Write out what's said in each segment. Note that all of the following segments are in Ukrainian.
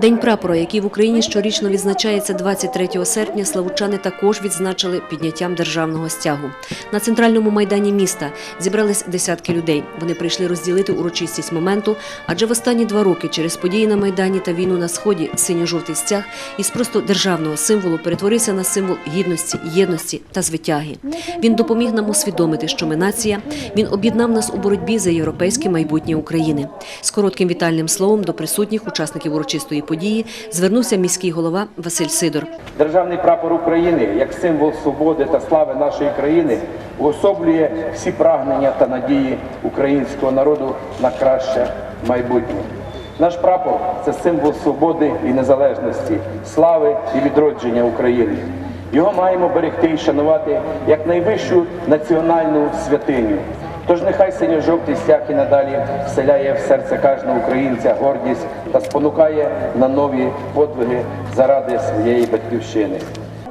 День прапора, який в Україні щорічно відзначається 23 серпня, славучани також відзначили підняттям державного стягу. На центральному майдані міста зібрались десятки людей. Вони прийшли розділити урочистість моменту, адже в останні два роки через події на майдані та війну на сході синьо-жовтий стяг із просто державного символу перетворився на символ гідності, єдності та звитяги. Він допоміг нам усвідомити, що ми нація. Він об'єднав нас у боротьбі за європейське майбутнє України. З коротким вітальним словом до присутніх учасників урочистої події звернувся міський голова Василь Сидор. Державний прапор України як символ свободи та слави нашої країни уособлює всі прагнення та надії українського народу на краще майбутнє. Наш прапор це символ свободи і незалежності, слави і відродження України. Його маємо берегти і шанувати як найвищу національну святиню. Тож нехай синьо-жовтий стяг і надалі вселяє в серце кожного українця гордість та спонукає на нові подвиги заради своєї батьківщини.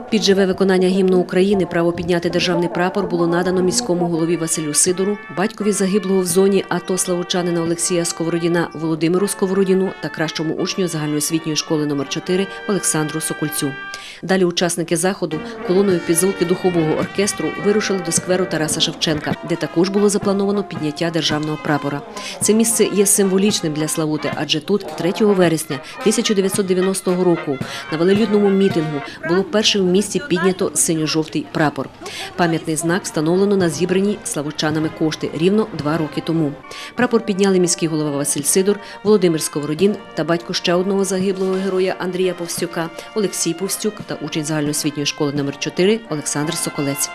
Під живе виконання гімну України право підняти державний прапор було надано міському голові Василю Сидору, батькові загиблого в зоні АТО славучанина Олексія Сковородіна Володимиру Сковородіну та кращому учню загальноосвітньої школи номер 4 Олександру Сокольцю. Далі учасники заходу колоною під звуки духового оркестру вирушили до скверу Тараса Шевченка, де також було заплановано підняття державного прапора. Це місце є символічним для Славути, адже тут, 3 вересня 1990 року, на велелюдному мітингу було перше в місті піднято синьо-жовтий прапор. Пам'ятний знак встановлено на зібрані славучанами кошти рівно два роки тому. Прапор підняли міський голова Василь Сидор, Володимир Сковородін та батько ще одного загиблого героя Андрія Повстюка, Олексій Повстюк та учень загальноосвітньої школи номер 4 Олександр Соколець.